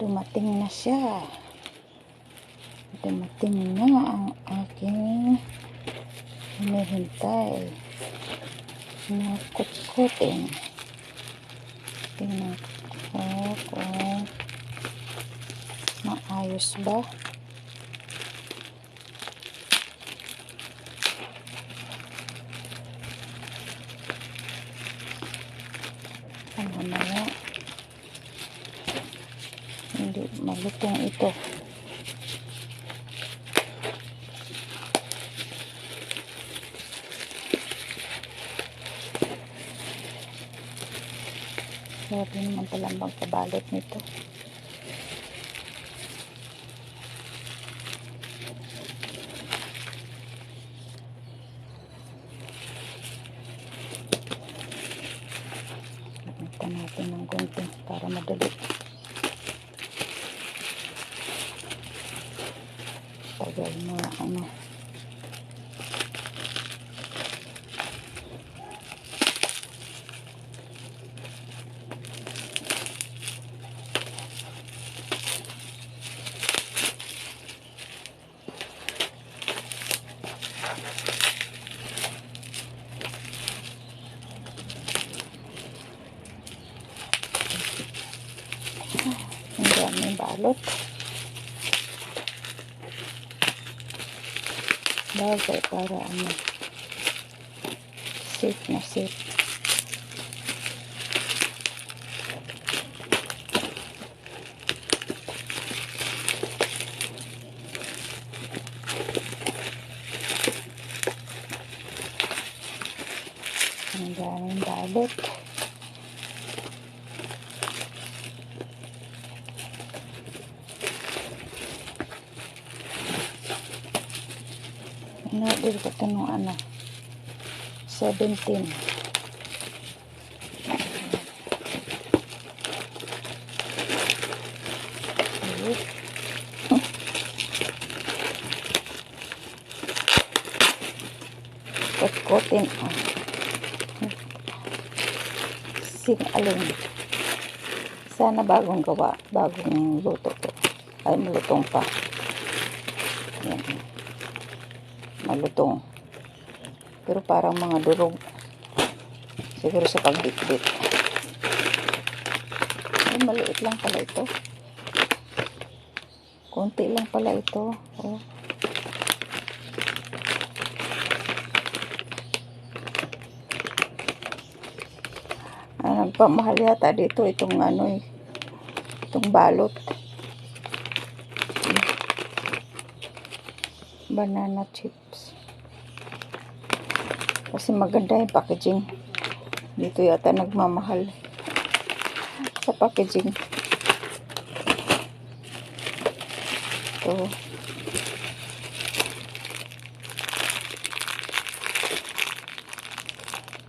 dumating na siya. Dumating na ang aking hinihintay na kutkutin. Tingnan ko kung maayos ba. Ano mamaya hindi malutong ito. Grabe naman pala ang magkabalot nito. Ito natin ng gunting para madali. Tagal mo ano. Ang daming balot. Bagay para ano. Safe na safe. Ang daming balot. In-order ko ito nung ano, 17. Ayun. Kot-kotin. ah. Sing alin. Sana bagong gawa, bagong luto ko. Ay, malutong pa. Yan malutong. Pero parang mga durog. Siguro sa pagbitbit. Ay, maliit lang pala ito. Konti lang pala ito. Oh. Ay, nagpamahal yata dito itong ano eh. Itong balot. banana chips. Kasi maganda yung packaging. Dito yata nagmamahal sa packaging. Ito.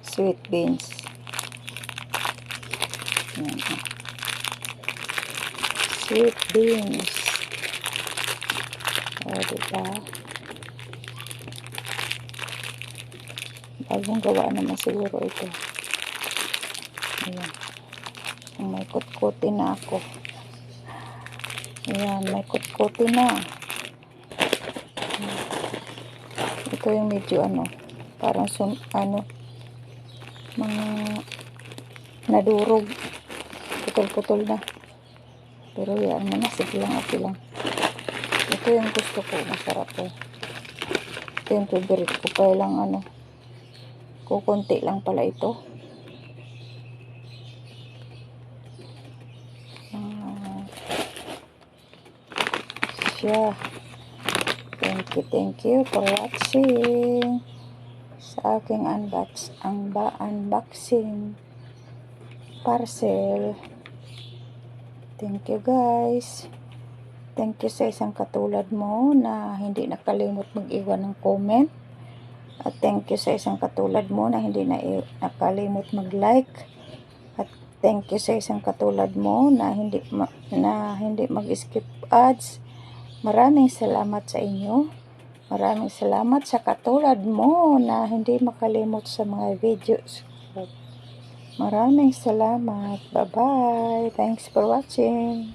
Sweet beans. Yan. Sweet beans. O, diba? Bagong gawa naman siguro ito. Ayan. May kutkuti na ako. Ayan, may kutkuti na. Ito yung medyo ano, parang sum, ano, mga nadurog. Putol-putol na. Pero yan mo na, sige lang, okay lang. Ito yung gusto ko, masarap ko. Ito yung favorite ko, kaya lang ano, kukunti lang pala ito. Ah, siya. Thank you, thank you for watching sa aking unbox, ang ba unboxing parcel. Thank you guys. Thank you sa isang katulad mo na hindi nakalimot mag-iwan ng comment. At thank you sa isang katulad mo na hindi na nakalimot mag-like. At thank you sa isang katulad mo na hindi na hindi mag-skip ads. Maraming salamat sa inyo. Maraming salamat sa katulad mo na hindi makalimot sa mga videos. Maraming salamat. Bye-bye. Thanks for watching.